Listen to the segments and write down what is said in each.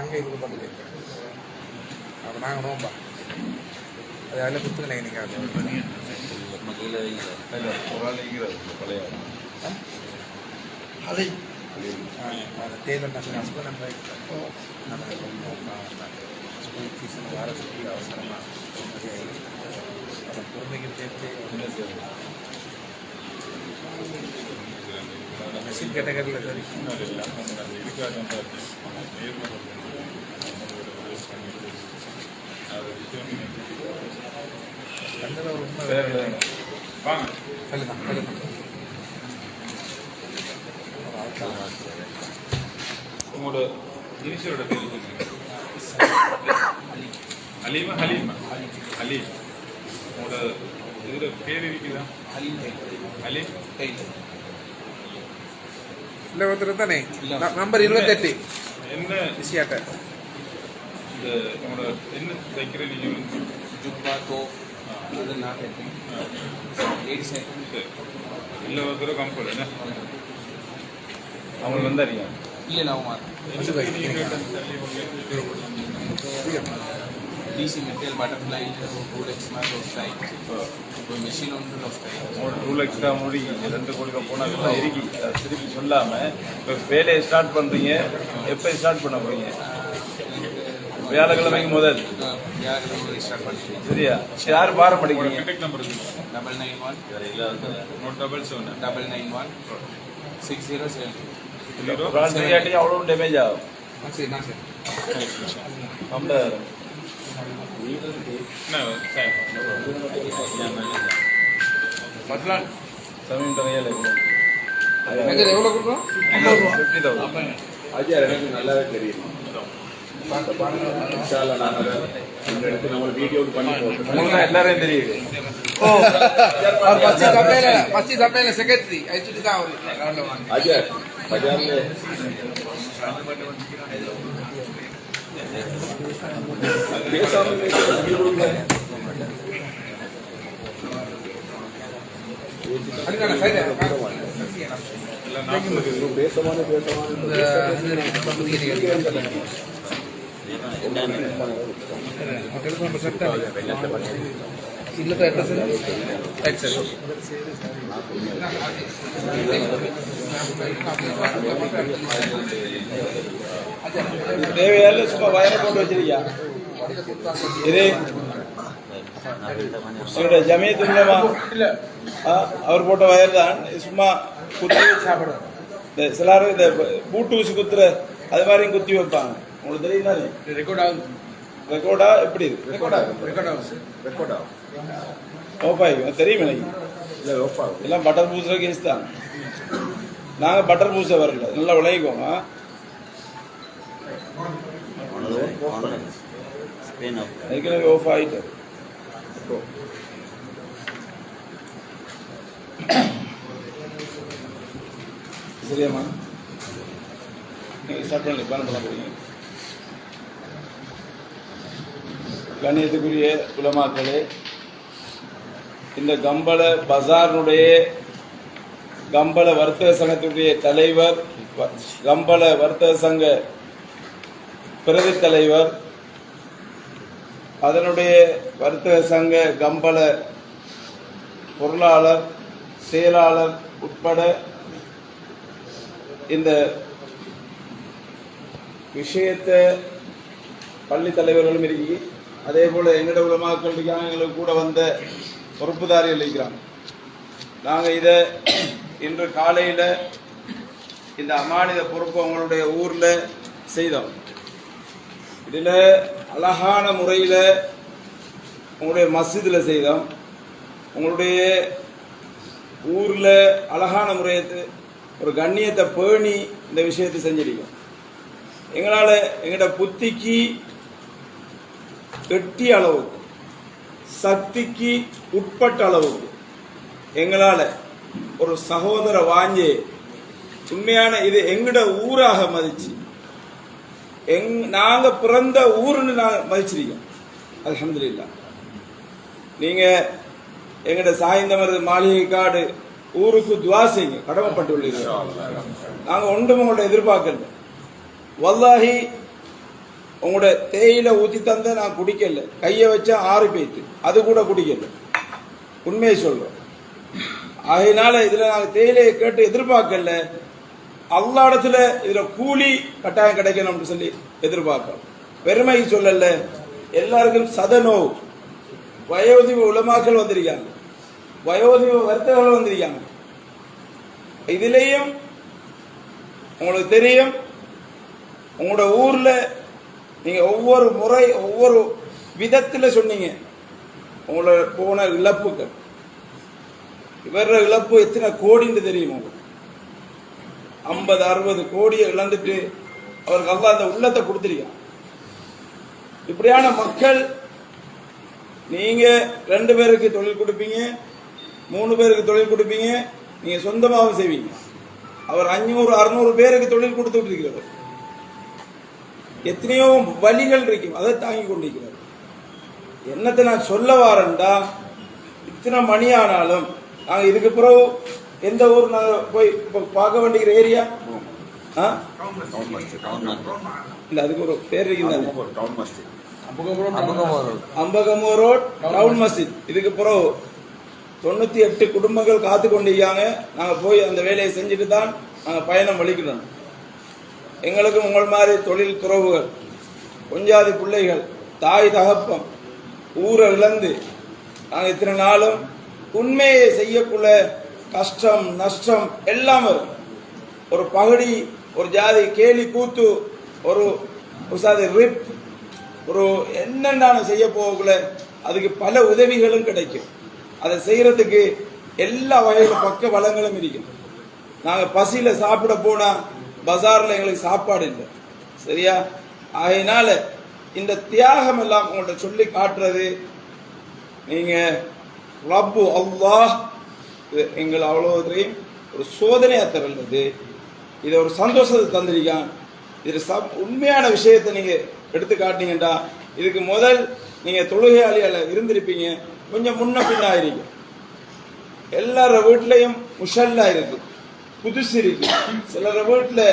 அங்கே இது பண்ணல. அப்போ நாங்கள் நோம்பா. அது அதில் குத்துக்கலை இன்னைக்கு அது பழைய. அது. தேர்தல் நான் ஹஸ்பண்ட் நம்ம ஸ்கூல் ஃபீஸ் வர சொல்லி அவசரமாக பொறுமைக்கு சேர்த்து மெஷின் கேட்டகரியில் சரி இன்னொரு வந்து உங்களோட இனிஷியலோட பேர் சொல்லுங்க அலீமா ஹலீமா ஹலீம் உங்களோட இதில் பேர் இருக்குதா ஹலீம் இல்லை ஒருத்தர் தானே? நம்பர் இருபத்தெட்டு. என்ன? விஷயாட்ட. இந்த நம்மளோட என்ன தைக்கிற நீங்கள் தோ இது நான் தைக்கிறேன் லேடிஸ் இல்லை ஒருத்தர் கம்ஃபர்ட் என்ன? அவங்களுக்கு வந்து அறியும் இல்லை நான் DC material butterfly two legs match వస్తాయి ఇప్పుడు మిషన్ ఉంటుంది వస్తాయి மூணு டூ லேக்ஸ் தான் மூடி ரெண்டு கோடிக்கு போனால் அதெல்லாம் திருப்பி சொல்லாமல் இப்போ வேலையை ஸ்டார்ட் பண்ணுறீங்க எப்போ ஸ்டார்ட் பண்ண போறீங்க வியாழக்கிழமைக்கு முதல் வியாழக்கிழமை ஸ்டார்ட் பண்ணுறீங்க சரியா யார் பாரம் படிக்கிறீங்க contact number double nine one note double seven double nine one six zero seven zero France அவ்வளோ டேமேஜ் ஆகும் சரி நான் சார் நம்மள எவ்வளோ ஃபிஃப்டி தௌசண்ட் அஜய் எனக்கு நல்லாவே தெரியும் எல்லாரையும் தெரியுது அவர் பஸ்தி சபையில பஸ்தி சபையில செக்ரட்டரி தான் அஜய் பஜார்ல பேசமான பேசமான இல்ல அட்ரஸ் ரைட் சார். தேவையால சும்மா வயரை போட்டு வச்சிருக்கியா? இது உங்களோட ஜமியத் ஆ, அவர் போட்ட வயர் தான். சும்மா குத்தி சாப்பிடும் இந்த சிலர் இந்த பூட்டு ஊசி குத்துற அது மாதிரியும் குத்தி வைப்பாங்க. உங்களுக்கு தெரியும் ரெக்கார்ட் ஆகுது ரெக்கார்டா எப்படி ரெக்கார்ட் ஆகுது ரெக்கார்ட் ஆகுது ரெக்கார்ட் ஆகும். தெரியும் எனக்கு? இல்லை ஓப்பா எல்லாம் பட்டர் பூசுற கேஸ் தான். நாங்கள் பட்டர் பூச வரல. நல்லா விளைவிக்கோங்க ஏற்கனவே ஆஃப் ஆகிட்டு சரியாம்மா. நீங்கள் ஸ்டார்ட் பண்ணி பிளான் பண்ண போறீங்க. கணியத்துக்குரிய உலமாக்களே இந்த கம்பள பஜாருடைய கம்பள வர்த்தக சங்கத்துடைய தலைவர் கம்பள வர்த்தக சங்க பிரதி தலைவர் அதனுடைய வர்த்தக சங்க கம்பள பொருளாளர் செயலாளர் உட்பட இந்த விஷயத்தை பள்ளி தலைவர்களும் இருக்கி அதே போல் எங்கட உலமாக்கள் இருக்காங்க எங்களுக்கு கூட வந்த பொறுப்புதாரிகள் இருக்கிறாங்க. நாங்கள் இதை இன்று காலையில் இந்த அமானித பொறுப்பு அவங்களுடைய ஊரில் செய்தோம். இதில் அழகான முறையில் உங்களுடைய மஸ்ஜிதில் செய்தோம். உங்களுடைய ஊரில் அழகான முறையத்து ஒரு கண்ணியத்தை பேணி இந்த விஷயத்தை செஞ்சிருக்கோம். எங்களால் எங்கள்கிட்ட புத்திக்கு எட்டிய அளவுக்கு சக்திக்கு உட்பட்ட அளவுக்கு எங்களால் ஒரு சகோதர வாஞ்சி உண்மையான இது எங்கட ஊராக மதிச்சு எங் நாங்க பிறந்த ஊருன்னு நான் மதிச்சிருக்கோம். அல்ஹம்துலில்லாஹ் நீங்க எங்கட சாய்ந்தமரது மாளிகை காடு ஊருக்கு துவா செய்யுங்க. கடமைப்பட்டுள்ளீர்கள். நாங்க ஒன்றும் உங்கள்ட்ட எதிர்பார்க்கல. வல்லாஹி உங்களோட தேயிலை ஊத்தி தந்த நான் குடிக்கல. கையை வச்சா ஆறு பேத்து. அது கூட குடிக்கல. உண்மையை சொல்றோம். அதனால இதுல நான் தேயிலையை கேட்டு எதிர்பார்க்கல. அல்லா இடத்துல இதுல கூலி கட்டாயம் கிடைக்கணும்னு சொல்லி எதிர்பார்க்கிறோம் பெருமை சொல்லல. எல்லாருக்கும் சதநோவு வயோதிப உலமாக்கள் வந்திருக்காங்க. வயோதிப வர்த்தகர்கள் வந்திருக்காங்க. இதுலேயும் உங்களுக்கு தெரியும். உங்களோட ஊர்ல நீங்கள் ஒவ்வொரு முறை ஒவ்வொரு விதத்தில் சொன்னீங்க. உங்களோட போன இழப்புகள் இவர இழப்பு எத்தனை கோடின்னு தெரியும் உங்களுக்கு? ஐம்பது அறுபது கோடியை இழந்துட்டு அவருக்கு அல்லாஹ் அந்த உள்ளத்தை கொடுத்துருக்கான் இப்படியான மக்கள் நீங்க ரெண்டு பேருக்கு தொழில் கொடுப்பீங்க மூணு பேருக்கு தொழில் கொடுப்பீங்க நீங்க சொந்தமாகவும் செய்வீங்க. அவர் அஞ்சூறு அறுநூறு பேருக்கு தொழில் கொடுத்துட்டு இருக்கிறவர் எத்தனையோ வழிகள் இருக்கும் அதை தாங்கி கொண்டிருக்கிறார். என்னத்தை நான் சொல்ல வரேன்டா? இத்தனை மணி ஆனாலும் நாங்கள் இதுக்கு பிறகு எந்த ஊர் நாங்கள் போய் இப்போ பார்க்க வேண்டிய ஏரியா? ஆ? டவுன் அதுக்கு ஒரு பேர் இருக்குது அம்பகமோ ரோட் டவுன் மஸ்ஜித். இதுக்கு பிறகு தொண்ணூத்தி எட்டு குடும்பங்கள் காத்து கொண்டிருக்காங்க. நாங்கள் போய் அந்த வேலையை செஞ்சுட்டு தான் நாங்கள் பயணம் வலிக்கிறோம் எங்களுக்கும் உங்கள் மாதிரி தொழில் துறவுகள் கொஞ்சாதி பிள்ளைகள் தாய் தகப்பம் ஊரை இழந்து நாங்கள் இத்தனை நாளும் உண்மையை செய்யக்குள்ள கஷ்டம் நஷ்டம் எல்லாம் வரும். ஒரு பகுடி ஒரு ஜாதி கேலி கூத்து ஒரு சாதி ரிப் ஒரு என்னென்ன செய்ய போகக்குள்ள அதுக்கு பல உதவிகளும் கிடைக்கும். அதை செய்கிறதுக்கு எல்லா வகையிலும் பக்க வளங்களும் இருக்கும் நாங்கள் பசியில் சாப்பிட போனால் பஜார்ல எங்களுக்கு சாப்பாடு இல்லை. சரியா? அதனால இந்த தியாகம் எல்லாம் உங்கள்கிட்ட சொல்லி காட்டுறது நீங்க ரப்பு அல்லாஹ் இது எங்கள் அவ்வளோதையும் ஒரு சோதனையா தரலது இதை ஒரு சந்தோஷத்தை தந்திருக்கான். இது சப் உண்மையான விஷயத்தை நீங்க எடுத்து காட்டினீங்கடா இதுக்கு முதல் நீங்க தொழுகையாளியால இருந்திருப்பீங்க. கொஞ்சம் முன்ன பின்னாயிருங்க. எல்லார வீட்லயும் முஷல்லா இருக்கு. புதுசு இருக்கு. சிலர் வீட்டில்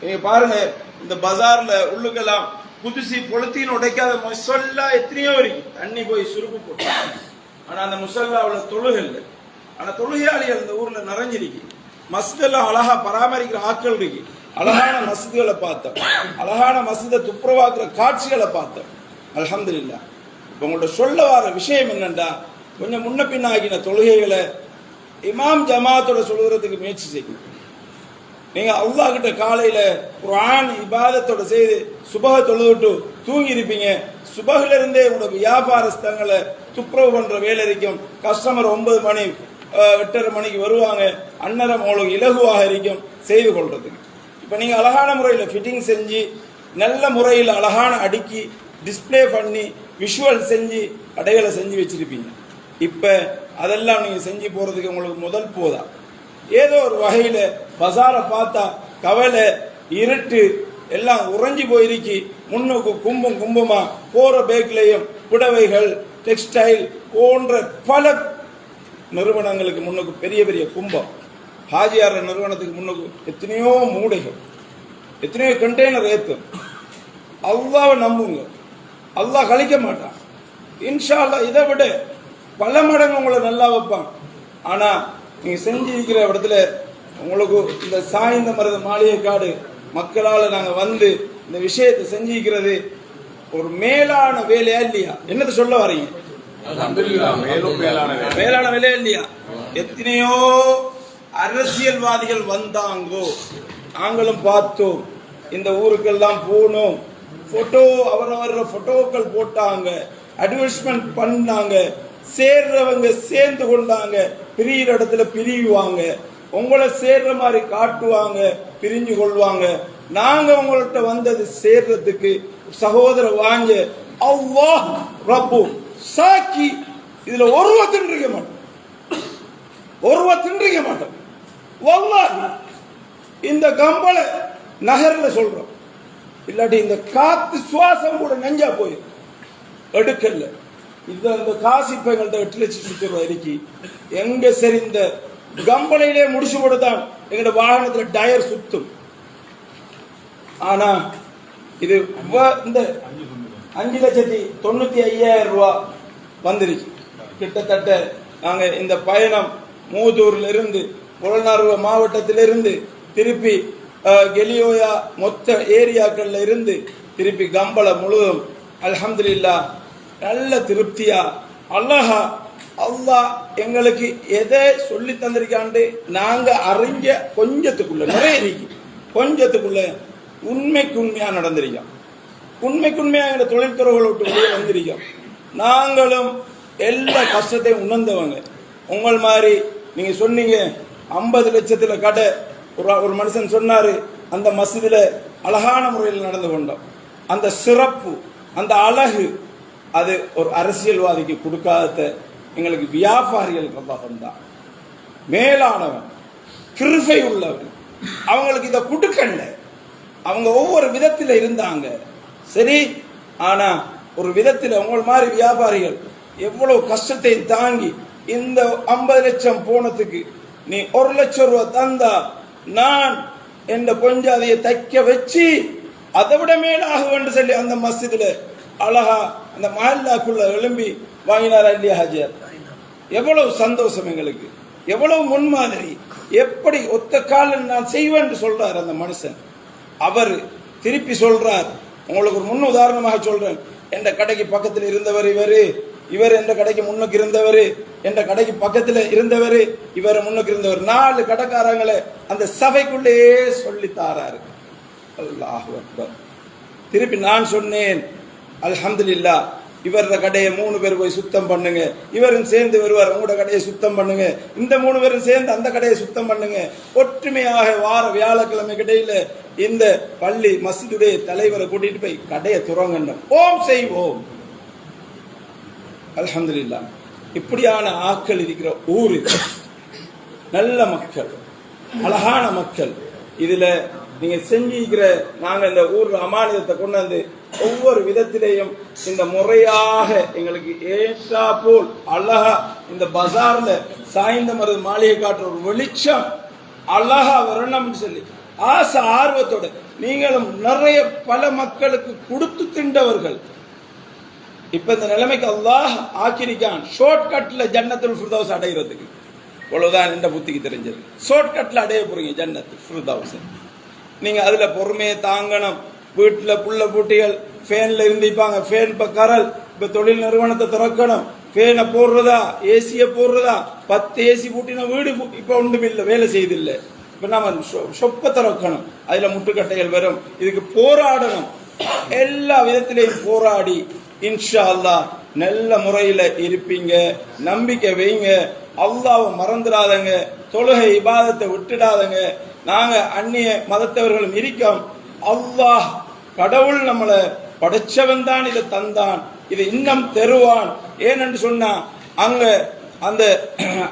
நீங்க பாருங்க இந்த பஜார்ல உள்ளுக்கெல்லாம் புதுசி பொழுத்தின்னு உடைக்காத முசல்லா எத்தனையோ இருக்கு. தண்ணி போய் சுருப்பு போட்டு. ஆனா அந்த முசல்லாவுல தொழுகை இல்லை. ஆனா தொழுகையாளிகள் இந்த ஊர்ல நிறைஞ்சிருக்கு. மஸ்தெல்லாம் அழகா பராமரிக்கிற ஆட்கள் இருக்கு. அழகான மசூதிகளை பார்த்தோம் அழகான மஸ்ஜிதை துப்புரவாக்குற காட்சிகளை பார்த்தோம் அல்ஹம்துலில்லாஹ் இப்போ உங்கள்ட்ட சொல்ல வர விஷயம் என்னண்டா கொஞ்சம் முன்ன பின்னாகின தொழுகைகளை இமாம் ஜமாத்தோட சொல்லுறதுக்கு முயற்சி செய்யணும் நீங்க அல்லாஹ் கிட்ட காலையில குரான் இபாதத்தோட செய்து சுபக தொழுதுட்டு தூங்கி இருப்பீங்க சுபஹ்ல இருந்தே உங்களோட வியாபாரஸ்தங்களை துப்புரவு பண்ற வேலை இருக்கும். கஸ்டமர் ஒன்பது மணி எட்டரை மணிக்கு வருவாங்க. அன்னரம் உங்களுக்கு இலகுவாக இருக்கும் செய்து கொள்றதுக்கு. இப்போ நீங்கள் அழகான முறையில் ஃபிட்டிங் செஞ்சு நல்ல முறையில் அழகான அடுக்கி டிஸ்ப்ளே பண்ணி விஷுவல் செஞ்சு கடைகளை செஞ்சு வச்சுருப்பீங்க. இப்போ அதெல்லாம் நீங்கள் செஞ்சு போகிறதுக்கு உங்களுக்கு முதல் போதா. ஏதோ ஒரு வகையில பசாரை பார்த்தா கவலை இருட்டு எல்லாம் உறைஞ்சி போயிருக்கி. முன்னுக்கு கும்பம் கும்பமா போற பேக்லயும் புடவைகள் டெக்ஸ்டைல் போன்ற பல நிறுவனங்களுக்கு முன்னுக்கு பெரிய பெரிய கும்பம். ஹாஜியார் நிறுவனத்துக்கு முன்னுக்கு எத்தனையோ மூடைகள் எத்தனையோ கண்டெய்னர் ஏத்தும் அல்லாவை நம்புங்க. அல்லாஹ் கழிக்க மாட்டான். இன்ஷா அல்லா இதை விட பல மடங்கு உங்களை நல்லா வைப்பான். ஆனா நீங்க செஞ்சிருக்கிற இடத்துல உங்களுக்கு இந்த சாய்ந்த மருத மாளிகை காடு மக்களால் நாங்க வந்து இந்த விஷயத்தை செஞ்சிருக்கிறது ஒரு மேலான வேலையா இல்லையா? என்னத்தை சொல்ல வரீங்க? மேலான வேலையா இல்லையா? எத்தனையோ அரசியல்வாதிகள் வந்தாங்கோ நாங்களும் பார்த்தோம். இந்த ஊருக்கெல்லாம் போனோம். போட்டோ அவரவர போட்டோக்கள் போட்டாங்க. அட்வர்டைஸ்மெண்ட் பண்ணாங்க. சேர்றவங்க சேர்ந்து கொண்டாங்க. பிரியிற இடத்துல பிரியுவாங்க. உங்களை சேர்ற மாதிரி காட்டுவாங்க பிரிஞ்சு கொள்வாங்க. நாங்க உங்கள்ட்ட வந்தது சேர்றதுக்கு சகோதர வாங்க அவ்வா ரப்பு சாக்கி இதுல ஒருவ தின்றிக்க மாட்டோம். ஒருவ தின்றிக்க மாட்டோம். வல்லாஹி இந்த கம்பளை நகர்ல சொல்றோம். இல்லாட்டி இந்த காத்து சுவாசம் கூட நெஞ்சா போயிடும். எடுக்கல இந்த இந்த காசு இப்ப எங்கள்கிட்ட எட்டு லட்சம் சுத்தி ரூபாய் எங்க சரி இந்த கம்பளையிலே முடிச்சு போட்டுதான் எங்களோட வாகனத்துல டயர் சுத்தும். ஆனா இது இந்த அஞ்சு லட்சத்தி தொண்ணூத்தி ஐயாயிரம் ரூபா வந்துருச்சு கிட்டத்தட்ட நாங்க இந்த பயணம் மூதூர்ல இருந்து புலனார்வ மாவட்டத்திலிருந்து திருப்பி அஹ், கெலியோயா மொத்த ஏரியாக்கள்ல இருந்து திருப்பி கம்பளை முழுவதும். அல்ஹம்துலில்லாஹ் நல்ல திருப்தியா? அல்லாஹா அல்லாஹ் எங்களுக்கு எதை சொல்லி தந்திருக்காண்டு நாங்க அறிஞ்ச கொஞ்சத்துக்குள்ள நிறைய இருக்கு கொஞ்சத்துக்குள்ள உண்மைக்கு உண்மையா நடந்திருக்கோம். உண்மைக்கு உண்மையா எங்க தொழில்துறைகளை விட்டு வெளியே வந்திருக்கோம். நாங்களும் எல்லா கஷ்டத்தையும் உணர்ந்தவங்க. உங்கள் மாதிரி நீங்க சொன்னீங்க ஐம்பது லட்சத்துல கடை ஒரு ஒரு மனுஷன் சொன்னாரு அந்த மசிதில அழகான முறையில் நடந்து கொண்டோம். அந்த சிறப்பு அந்த அழகு அது ஒரு அரசியல்வாதிக்கு கொடுக்காத எங்களுக்கு வியாபாரிகளுக்கு அல்லாஹ் தந்தான் மேலானவன் கிருபை உள்ளவன். அவங்களுக்கு இதை கொடுக்கல. அவங்க ஒவ்வொரு விதத்தில் இருந்தாங்க. சரி ஆனா ஒரு விதத்தில் உங்கள் மாதிரி வியாபாரிகள் எவ்வளவு கஷ்டத்தை தாங்கி இந்த ஐம்பது லட்சம் போனதுக்கு நீ ஒரு லட்சம் ரூபா தந்தா நான் என்ற பொஞ்சாதையை தைக்க வச்சு அதை விட மேலாக வேண்டும் சொல்லி அந்த மஸ்ஜிதுல அழகா அந்த மஹல்லாக்குள்ள எழும்பி வாங்கினாரா இல்லையா ஹாஜியார் எவ்வளவு சந்தோஷம் எங்களுக்கு. எவ்வளவு முன்மாதிரி. எப்படி ஒத்த காலன் நான் செய்வேன் என்று சொல்றார் அந்த மனுஷன். அவர் திருப்பி சொல்றார். உங்களுக்கு ஒரு முன் உதாரணமாக சொல்றேன். எந்த கடைக்கு பக்கத்தில் இருந்தவர் இவர். இவர் என்ற கடைக்கு முன்னுக்கு இருந்தவர். எந்த கடைக்கு பக்கத்தில் இருந்தவர். இவர் முன்னுக்கு இருந்தவர். நாலு கடைக்காரங்களை அந்த சபைக்குள்ளேயே சொல்லி தாராரு. அல்லாஹ் திருப்பி நான் சொன்னேன். அலமதுல்லா இவர்த கடையை மூணு பேர் போய் சுத்தம் பண்ணுங்க. இவரும் சேர்ந்து வருவார் உங்களோட கடையை சுத்தம் பண்ணுங்க. இந்த மூணு பேரும் சேர்ந்து அந்த கடையை சுத்தம் பண்ணுங்க. ஒற்றுமையாக வார வியாழக்கிழமை கிடையில இந்த பள்ளி மசிதுடைய தலைவரை கூட்டிட்டு போய் கடையை துறங்கண்டம் ஓம் செய்வோம் அலமதுல்லா இப்படியான ஆட்கள் இருக்கிற ஊர் நல்ல மக்கள் அழகான மக்கள். இதுல நீங்க செஞ்சிருக்கிற நாங்க இந்த ஊர் அமானியத்தை கொண்டாந்து ஒவ்வொரு விதத்திலேயும் இந்த முறையாக எங்களுக்கு ஏற்றா போல் அழகா இந்த பஜார்ல சாய்ந்த மருது மாளிகை காட்டுற ஒரு வெளிச்சம் அழகா வரணும்னு சொல்லி ஆசை ஆர்வத்தோட நீங்களும் நிறைய பல மக்களுக்கு கொடுத்து திண்டவர்கள். இப்ப இந்த நிலைமைக்கு அல்லாஹ் ஆக்கிரிக்கான் ஷார்ட் கட்ல ஜன்னத்துல் ஃபிர்தௌஸ் அடைகிறதுக்கு இவ்வளவுதான் இந்த புத்திக்கு தெரிஞ்சது. ஷார்ட்கட்ல அடைய போறீங்க ஜன்னத்து ஃபிர்தௌஸ். நீங்க அதுல பொறுமையை தாங்கணும். வீட்டில் புள்ள பூட்டிகள் ஃபேனில் இருந்திப்பாங்க ஃபேன் இப்போ கரல். இப்போ தொழில் நிறுவனத்தை திறக்கணும். ஃபேனை போடுறதா? ஏசியை போடுறதா? பத்து ஏசி பூட்டின வீடு இப்போ ஒன்றுமில்லை ஒன்றும் இல்லை. வேலை செய்தில்லை. இப்போ நம்ம சொப்பை திறக்கணும். அதில் முட்டுக்கட்டைகள் வரும். இதுக்கு போராடணும். எல்லா விதத்திலையும் போராடி இன்ஷா அல்லா நல்ல முறையில் இருப்பீங்க. நம்பிக்கை வைங்க. அல்லாஹ்வை மறந்துடாதங்க. தொழுகை இபாதத்தை விட்டுடாதங்க. நாங்கள் அந்நிய மதத்தவர்களும் இருக்கோம். அல்லாஹ் கடவுள் நம்மளை படைச்சவன் தான் இதை தந்தான். இதை இன்னும் தருவான். ஏனென்று சொன்னா அங்க அந்த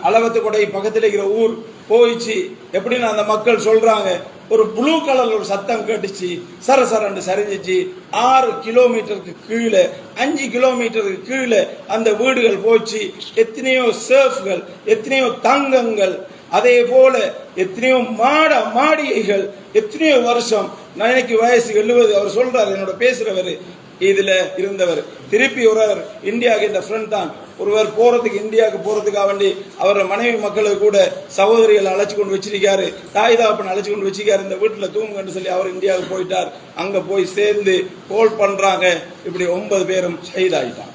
அளவத்து கொடை பக்கத்தில் இருக்கிற ஊர் போயிச்சு. எப்படின்னு அந்த மக்கள் சொல்றாங்க ஒரு ப்ளூ கலர்ல ஒரு சத்தம் கேட்டுச்சு. சர சரண்டு சரிஞ்சிச்சு. ஆறு கிலோமீட்டருக்கு கீழே அஞ்சு கிலோமீட்டருக்கு கீழே அந்த வீடுகள் போச்சு. எத்தனையோ சேஃப்கள் எத்தனையோ தங்கங்கள் அதே போல எத்தனையோ மாட மாடிகைகள் எத்தனையோ வருஷம் நான் எனக்கு வயசு எழுபது அவர் சொல்றாரு என்னோட பேசுறவர் இதுல இருந்தவர். திருப்பி ஒருவர் இந்தியாவுக்கு இந்த ஃப்ரெண்ட் தான். ஒருவர் போறதுக்கு இந்தியாவுக்கு போறதுக்காக வேண்டி அவர் மனைவி மக்களுக்கு கூட சகோதரிகளை அழைச்சு கொண்டு வச்சிருக்காரு. தாய் தாப்பன் அழைச்சு கொண்டு வச்சிருக்காரு. இந்த வீட்டுல தூங்குன்னு சொல்லி அவர் இந்தியாவுக்கு போயிட்டார். அங்க போய் சேர்ந்து கோல் பண்றாங்க. இப்படி ஒன்பது பேரும் ஷைதாயிட்டான்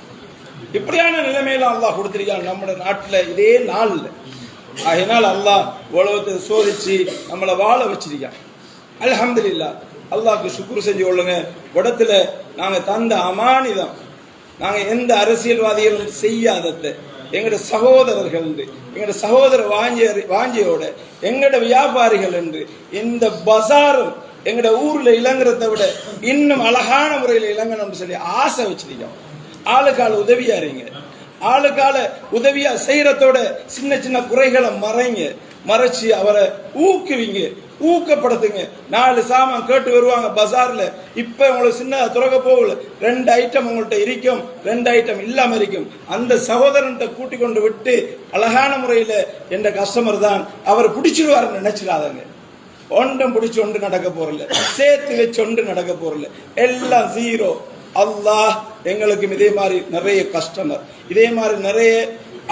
இப்படியான நிலைமையில அல்லாஹ் கொடுத்திருக்காங்க நம்ம நாட்டுல இதே நாளில். ஆகினால் அல்லாஹ் உலகத்தை சோதிச்சு நம்மளை வாழ வச்சிருக்கான். அல்ஹம்துலில்லாஹ் அல்லாஹ்க்கு சுக்குர் செஞ்சு கொள்ளுங்க. உடத்துல நாங்கள் தந்த அமானிதம். நாங்கள் எந்த அரசியல்வாதிகளும் செய்யாதத்தை எங்கட சகோதரர்கள் என்று எங்கட சகோதர வாஞ்சிய வாஞ்சியோட எங்கட வியாபாரிகள் என்று இந்த பசாரும் எங்கட ஊர்ல இளங்குறதை விட இன்னும் அழகான முறையில் இளங்கணும்னு சொல்லி ஆசை வச்சிருக்கோம். ஆளுக்கால உதவியா இருங்க. ஆளுக்கால உதவியா செய்யறதோட சின்ன சின்ன குறைகளை மறைங்க மறைச்சு அவரை ஊக்குவிங்க ஊக்கப்படுத்துங்க. நாலு சாமான் கேட்டு வருவாங்க பசார்ல. இப்ப உங்களுக்கு சின்ன துறக்க போகல. ரெண்டு ஐட்டம் உங்கள்கிட்ட இருக்கும். ரெண்டு ஐட்டம் இல்லாம இருக்கும். அந்த சகோதரன்கிட்ட கூட்டி கொண்டு விட்டு அழகான முறையில என்ற கஸ்டமர் தான் அவர் பிடிச்சிருவாருன்னு நினைச்சிடாதங்க. ஒன்றும் பிடிச்சி ஒன்று நடக்க போறல சேர்த்து வச்சு ஒன்று நடக்க போறல எல்லாம் ஜீரோ அல்லாஹ் எங்களுக்கும் இதே மாதிரி நிறைய கஸ்டமர் இதே மாதிரி நிறைய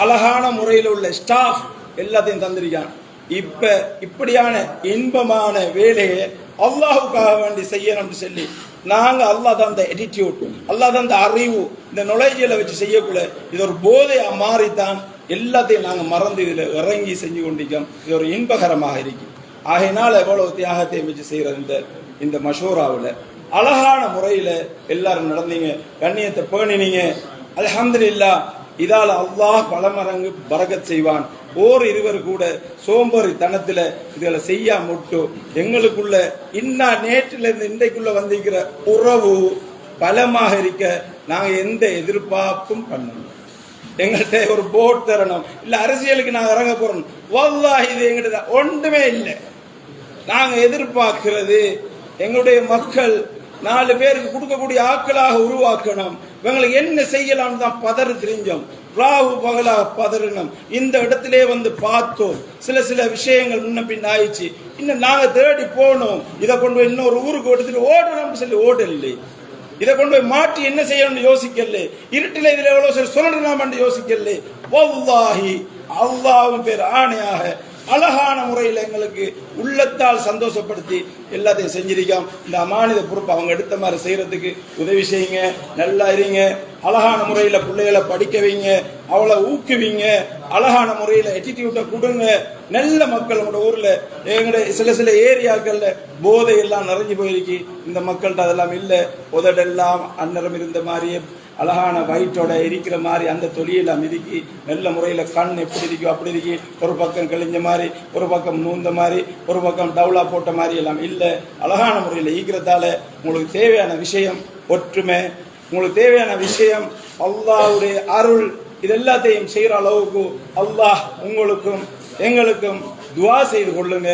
அழகான முறையில் உள்ள ஸ்டாஃப் எல்லாத்தையும் தந்திருக்கான் இப்ப இப்படியான இன்பமான வேலையை அல்லாஹுக்காக வேண்டி செய்யணும்னு சொல்லி நாங்க அல்லாஹ் தந்த எட்டிடியூட் அல்லாஹ் தந்த அறிவு இந்த நுழைஞ்சில வச்சு செய்யக்குள்ள இது ஒரு போதையா மாறித்தான் எல்லாத்தையும் நாங்க மறந்து இதுல இறங்கி செஞ்சு கொண்டிருக்கோம். இது ஒரு இன்பகரமாக இருக்கு. ஆகையினால எவ்வளவு தியாகத்தை வச்சு செய்யறது இந்த இந்த மஷூராவில் அழகான முறையில எல்லாரும் நடந்தீங்க. கண்ணியத்தை பேணினீங்க அல்ஹம்துலில்லாஹ் இதால அல்லாஹ் பலமரங்கு பரகத் செய்வான். ஓர் இருவர் கூட சோம்பேறித்தனத்துல இதுகளை செய்யா மட்டும் எங்களுக்குள்ள இன்னா நேற்றுல இருந்து இன்றைக்குள்ள வந்திருக்கிற உறவு பலமாக இருக்க நாங்க எந்த எதிர்பார்ப்பும் பண்ணணும் எங்கள்கிட்ட ஒரு போட் தரணும் இல்ல அரசியலுக்கு நாங்கள் இறங்க போறோம். வல்லாஹ் இது எங்கிட்ட ஒன்றுமே இல்லை. நாங்க எதிர்பார்க்கிறது எங்களுடைய மக்கள் நாலு பேருக்கு கொடுக்கக்கூடிய ஆட்களாக உருவாக்கணும். இவங்களை என்ன செய்யலாம் தான் பதறு தெரிஞ்சோம். ராவு பகலாக பதறணும். இந்த இடத்திலே வந்து பார்த்தோம். சில சில விஷயங்கள் முன்ன பின் ஆயிடுச்சு. இன்னும் நாங்கள் தேடி போனோம். இதை கொண்டு போய் இன்னொரு ஊருக்கு எடுத்துட்டு ஓடணும்னு சொல்லி ஓடலை. இதை கொண்டு போய் மாற்றி என்ன செய்யணும்னு யோசிக்கல. இருட்டில் இதில் எவ்வளோ சரி சொல்லலாம்னு யோசிக்கல. வல்லாஹி அல்லாஹ்வின் பேர் ஆணையாக அழகான முறையில் எங்களுக்கு உள்ளத்தால் சந்தோஷப்படுத்தி எல்லாத்தையும் செஞ்சிருக்கோம். இந்த அமானித பொறுப்பு அவங்க எடுத்த மாதிரி செய்யறதுக்கு உதவி செய்யுங்க. நல்லா இருங்க. அழகான முறையில் பிள்ளைகளை படிக்க வைங்க. அவளை ஊக்குவிங்க. அழகான முறையில் எட்டிடியூட்டை கொடுங்க. நல்ல மக்கள் உங்களோட ஊரில். எங்களுடைய சில சில ஏரியாக்களில் போதை எல்லாம் நிறைஞ்சு போயிருக்கு. இந்த மக்கள்கிட்ட அதெல்லாம் இல்லை. உதடெல்லாம் அன்னரம் இருந்த மாதிரியே அழகான வயிற்றோட இருக்கிற மாதிரி அந்த தொழியெல்லாம் மிதிக்கி நல்ல முறையில் கண் எப்படி இருக்கோ அப்படி இருக்கி. ஒரு பக்கம் கிழிஞ்ச மாதிரி ஒரு பக்கம் நூந்த மாதிரி ஒரு பக்கம் டவுலா போட்ட மாதிரி எல்லாம் இல்லை. அழகான முறையில் ஈக்கிறதால உங்களுக்கு தேவையான விஷயம் ஒற்றுமை உங்களுக்கு தேவையான விஷயம் அல்லாவுடைய அருள். இது எல்லாத்தையும் செய்கிற அளவுக்கு அல்லாஹ் உங்களுக்கும் எங்களுக்கும் துவா செய்து கொள்ளுங்க.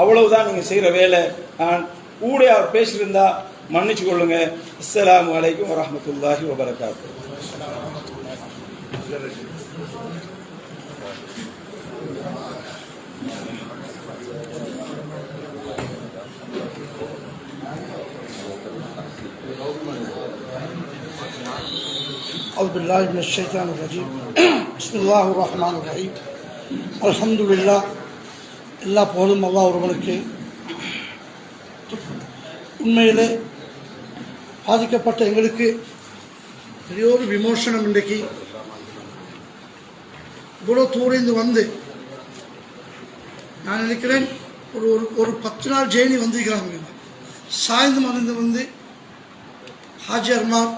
அவ்வளவுதான் நீங்கள் செய்கிற வேலை. நான் கூட பேசியிருந்தா மன்னிச்சு கொள்ளுங்க அஸ்ஸலாமு அலைக்கும் வரஹ்மத்துல்லாஹி வபரகாத்துஹு أعوذ بالله من الشيطان الرجيم بسم الله الرحمن الرحيم الحمد لله எல்லா போதும் அல்லாஹ் ஒருவனுக்கு உண்மையிலே பாதிக்கப்பட்ட எங்களுக்கு பெரிய ஒரு விமோசனம் இன்றைக்கு. இவ்வளோ தூரிந்து வந்து நான் நினைக்கிறேன் ஒரு ஒரு ஒரு பத்து நாள் ஜெயினி வந்திருக்கிறாங்க சாய்ந்து மறைந்து வந்து ஹாஜர்மார்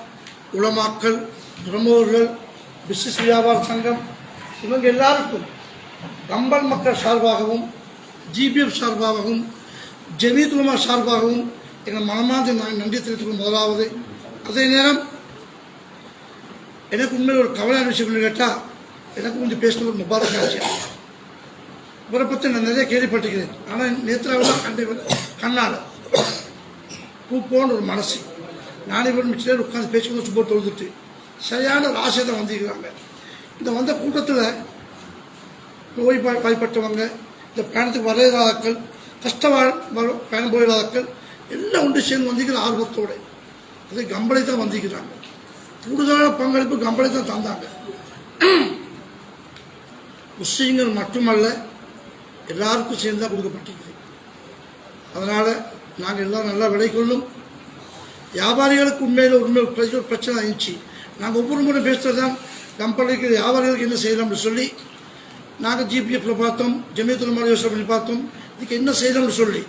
உலமாக்கள் பிரமுகர்கள் பிசினஸ் வியாபார சங்கம் இவங்க எல்லாருக்கும் கம்பன் மக்கள் சார்பாகவும் ஜிபிஎஃப் சார்பாகவும் ஜெமீத் உலமா சார்பாகவும் எங்கள் மனமார்ந்த நான் நன்றி தெரிவித்துக் முதலாவது அதே நேரம் எனக்கு உண்மையில் ஒரு கவலையான விஷயம் கேட்டால் எனக்கு கொஞ்சம் பேசின ஒரு முபாரக் ஆட்சியா இவரை பற்றி நான் நிறைய கேள்விப்பட்டிருக்கிறேன். ஆனால் நேத்ராவில் கண்ட கண்ணால். கூப்போன்னு ஒரு மனசு. நானே இவர் மிச்சிலேர் உட்காந்து பேசி சும்மா போட்டு தொழுதுட்டு சரியான ஒரு ஆசை தான் வந்திருக்கிறாங்க. இந்த வந்த கூட்டத்தில் நோய் பா- வாய்ப்பட்டவங்க இந்த பயணத்துக்கு வரையிறாதாக்கள் கஷ்ட பயணம் போயிடாதாக்கள் எல்லாம் ஒன்று சேர்ந்து வந்திருக்கிற ஆர்வத்தோடு. அதே கம்பளை தான் வந்திருக்கிறாங்க. கூடுதலான பங்களிப்பு கம்பளை தான் தந்தாங்க. முஸ்லீம்கள் மட்டுமல்ல எல்லாருக்கும் சேர்ந்து தான் கொடுக்கப்பட்டிருக்குது அதனால் நாங்கள் எல்லாம் நல்லா விலை கொள்ளும். வியாபாரிகளுக்கு உண்மையில் உண்மை பிரச்சனை ஒரு பிரச்சனை ஆயிடுச்சு. நாங்கள் ஒவ்வொரு முறை பேசுகிறது தான் கம்பெனிக்கு வியாபாரிகளுக்கு என்ன செய்யலாம்னு சொல்லி நாங்கள் ஜிபிஎஃப்ல பார்த்தோம் ஜமியத்துல மாதிரி யோசனை பண்ணி பார்த்தோம். இதுக்கு என்ன செய்யலாம்னு சொல்லி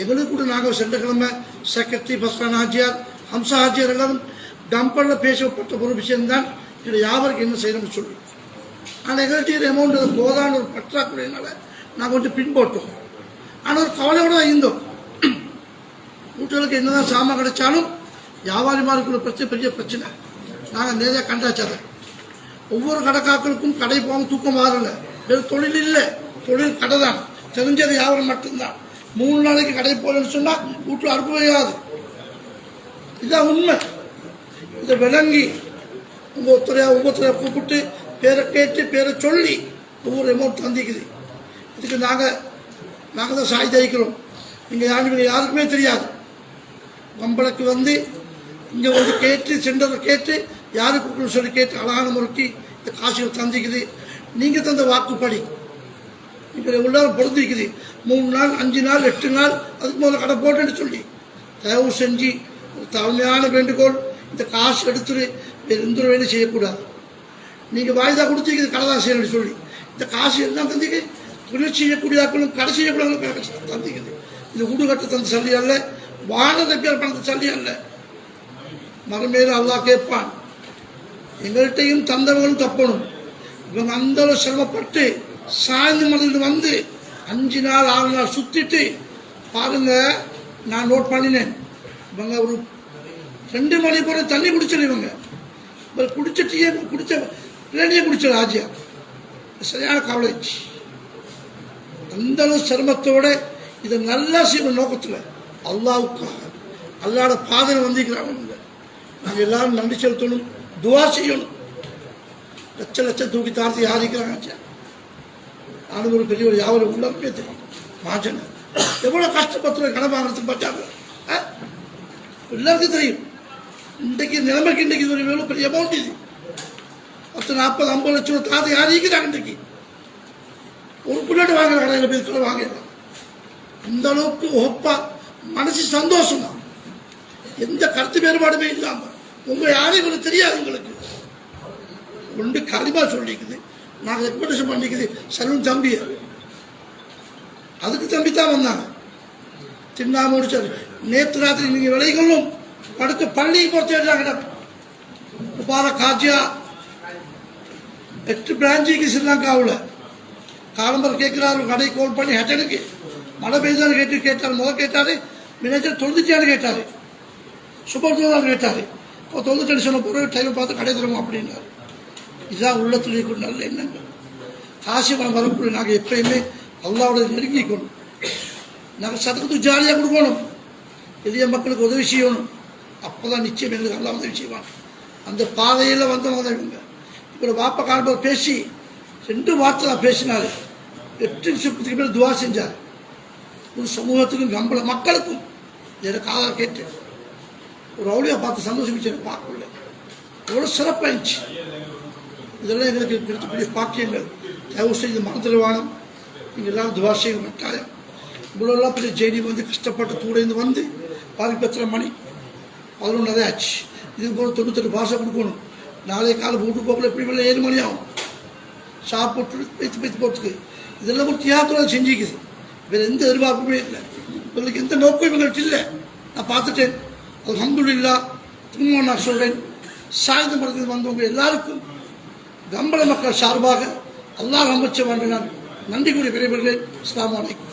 எங்களுக்கு கூட நாங்கள் சென்ற கிழமை செக்ரட்டரி பஸ்வான் ஹாஜியார் ஹம்சா ஹாஜியார் எல்லாரும் டம்பரில் பேசப்பட்ட ஒரு விஷயம்தான். இது யாவருக்கு என்ன செய்யணும்னு சொல்லி. ஆனால் எங்கள்கிட்ட அமௌண்ட் போதான ஒரு பற்றாக்குறையினால நாங்கள் கொஞ்சம் பின்போட்டோம் ஆனால் ஒரு கவலையோடு தான் இருந்தோம். கூட்டங்களுக்கு என்னதான் சாமான் கிடைச்சாலும் வியாபாரிமாருக்குள்ள பிரச்சனை பெரிய பிரச்சனை. நாங்கள் நேராக கண்டாச்சு ஒவ்வொரு கடைக்காக்களுக்கும் கடை போகாமல் தூக்கம் வரல. வேறு தொழில் இல்லை. தொழில் கடை தான் தெரிஞ்சது வியாபாரம் மட்டும்தான். மூணு நாளைக்கு கடை போகலன்னு சொன்னால் வீட்டில் அறுப்பு வையாது இதுதான் உண்மை. இதை விளங்கி உங்கள் ஒருத்தரையாக ஒவ்வொருத்தரையா கூப்பிட்டு பேரை கேட்டு பேரை சொல்லி ஒவ்வொரு அமௌண்ட் தந்திக்குது. இதுக்கு நாங்கள் நாங்கள் தான் சாய் தயிக்கிறோம் நீங்கள் யாருமே யாருக்குமே தெரியாது. நம்மளுக்கு வந்து இங்கே வந்து கேட்டு சென்றதை கேட்டு யாருக்கு சொல்லி கேட்டு அழகான முறைக்கு இந்த காசுகள் தந்திக்குது. நீங்கள் தந்த வாக்குப்படி. இப்போ உள்ளார பொருந்திக்குது மூணு நாள் அஞ்சு நாள் எட்டு நாள் அதுக்கு முதல்ல கடை போட்டுன்னு சொல்லி. தயவு செஞ்சு ஒரு தலைமையான வேண்டுகோள். இந்த காசு எடுத்துட்டு வேறு எந்த ஒரு வேலையும் செய்யக்கூடாது. நீங்கள் வாய்தா கொடுத்தீங்க கடை தான் செய்யணும்னு சொல்லி. இந்த காசு எல்லாம் தந்திக்கு தொழில் செய்யக்கூடியதாக்களும் கடை செய்யக்கூடியவங்களும் தந்திக்குது இது ஊடுகட்ட தந்த சல்லி அல்ல வான பணத்தை சல்லி அல்ல. மறுமையில் அல்லா கேட்பான் எங்கள்கிட்டையும் தந்தவர்களும் தப்பணும். இவங்க அந்த அளவு சிரமப்பட்டு சாய்ந்து மருந்து வந்து அஞ்சு நாள் ஆறு நாள் சுத்திட்டு பாருங்க நான் நோட் பண்ணினேன். இவங்க ஒரு ரெண்டு மணி போல தண்ணி குடிச்சிடும் இவங்க. குடிச்சிட்டே குடிச்ச பிள்ளையே குடிச்ச ஆஜியா சரியான கவலை அந்த அளவு சிரமத்தோட இதை நல்லா செய்யணும் நோக்கத்தில். அல்லாவுக்காக. அல்லாட பாதையில் வந்திருக்கிறாங்க நாங்கள் எல்லாரும் நன்றி செலுத்தணும் துவா செய்யணும். லட்ச லட்சம் தூக்கி தாழ்த்தி யாரிக்கிறாங்க நானும் ஒரு பெரிய ஒரு யாவரும் உள்ளமே தெரியும் மாஜன் எவ்வளோ கஷ்டப்பட்டு கடன் வாங்குறதுக்கு பார்த்தாங்க ஆ? எல்லாருக்கும் தெரியும். இன்றைக்கு நிலைமைக்கு இன்றைக்கு இது ஒரு எவ்வளோ பெரிய அமௌண்ட் இது. பத்து நாற்பது ஐம்பது லட்சம் ரூபா யார் இருக்கிறாங்க இன்றைக்கு? ஒரு பிள்ளைட்டு வாங்குற கடையில் போய் கூட வாங்கிடலாம் இந்த அளவுக்கு ஒப்பா மனசு சந்தோஷம்? தான் எந்த கருத்து வேறுபாடுமே இல்லாமல் உங்கள் யாரும் எங்களுக்கு தெரியாது எங்களுக்கு ஒன்று கரிமா சொல்லிக்குது. நாங்கள் ரெக்கமெண்டேஷன் பண்ணிக்குது. சலூன் தம்பி அதுக்கு தம்பி தான் வந்தாங்க. தின்னா முடிச்சாரு நேற்று ராத்திரி நீங்கள் விலைகளும் படுக்க பள்ளிக்கு பொறுத்தாங்க பார காஜியா. எட்டு பிரான்ச்சுக்கு ஸ்ரீலங்காவில் காலம்பர் கேட்குறாரு கடை கோல் பண்ணி ஹெட்டனுக்கு. மழை பெய்தான்னு கேட்டு கேட்டார். முதல் கேட்டார் மேனேஜர் தொழுதுச்சான்னு கேட்டார். சுபத்துதான் கேட்டார். இப்போ தொழுது சொன்ன பிறகு டைம் பார்த்து கடை தருவோம் அப்படின்னாரு. இதுதான் உள்ளத்தில் இருக்கக்கூடிய நல்ல எண்ணங்கள். காசி பணம் வரக்கூடிய நாங்கள் எப்பயுமே அல்லாவோட நெருங்கிக்கணும் நாங்கள் சதத்துக்கு ஜாலியாக கொடுக்கணும். எளிய மக்களுக்கு உதவி செய்யணும். அப்போ தான் நிச்சயம் எங்களுக்கு நல்லா உதவி செய்வாங்க அந்த பாதையில் வந்தவங்க தான் இவங்க. இப்போ வாப்பா காண்பது பேசி ரெண்டு வார்த்தை தான் பேசினார். எட்டு நிமிஷத்துக்கு மேலே துவா செஞ்சார். ஒரு சமூகத்துக்கும் கம்பள மக்களுக்கும். எனக்கு காதலாக கேட்டு. ஒரு ரவுடியா பார்த்து சந்தோஷம் பார்க்கல. எவ்வளோ இருந்துச்சு இதெல்லாம் எங்களுக்கு கிடைக்கக்கூடிய பாக்கியங்கள். தயவு செய்து மனதில் வானம் நீங்கள் எல்லாரும் துவா செய்ய கட்டாயம். இவ்வளோலாம் பெரிய ஜெயினி வந்து கஷ்டப்பட்டு தூடைந்து வந்து பாதிப்பு எத்தனை மணி பதினொன்றரை ஆச்சு. இது போல தொண்ணூத்தெட்டு பாஷை கொடுக்கணும். நாளைய காலை வீட்டு போக்கில் எப்படி மேலே ஏழு மணி ஆகும்? சாப்பிட்டு வைத்து பேத்து போட்டுக்கு. இதெல்லாம் ஒரு தியாகத்தில் செஞ்சுக்குது. வேறு எந்த எதிர்பார்ப்புமே இல்லை. இவங்களுக்கு எந்த நோக்கம் இவங்கள்ட்ட இல்லை. நான் பார்த்துட்டேன். அது அல்ஹம்துலில்லா திரும்ப நான் சொல்கிறேன் சாயுத படத்துக்கு வந்தவங்க எல்லாருக்கும் கம்பள மக்கள் சார்பாக அல்லாஹ் அமைச்ச என்று நான் நன்றி கூறி விரைவுகிறேன் அஸ்ஸலாமு அலைக்கும்.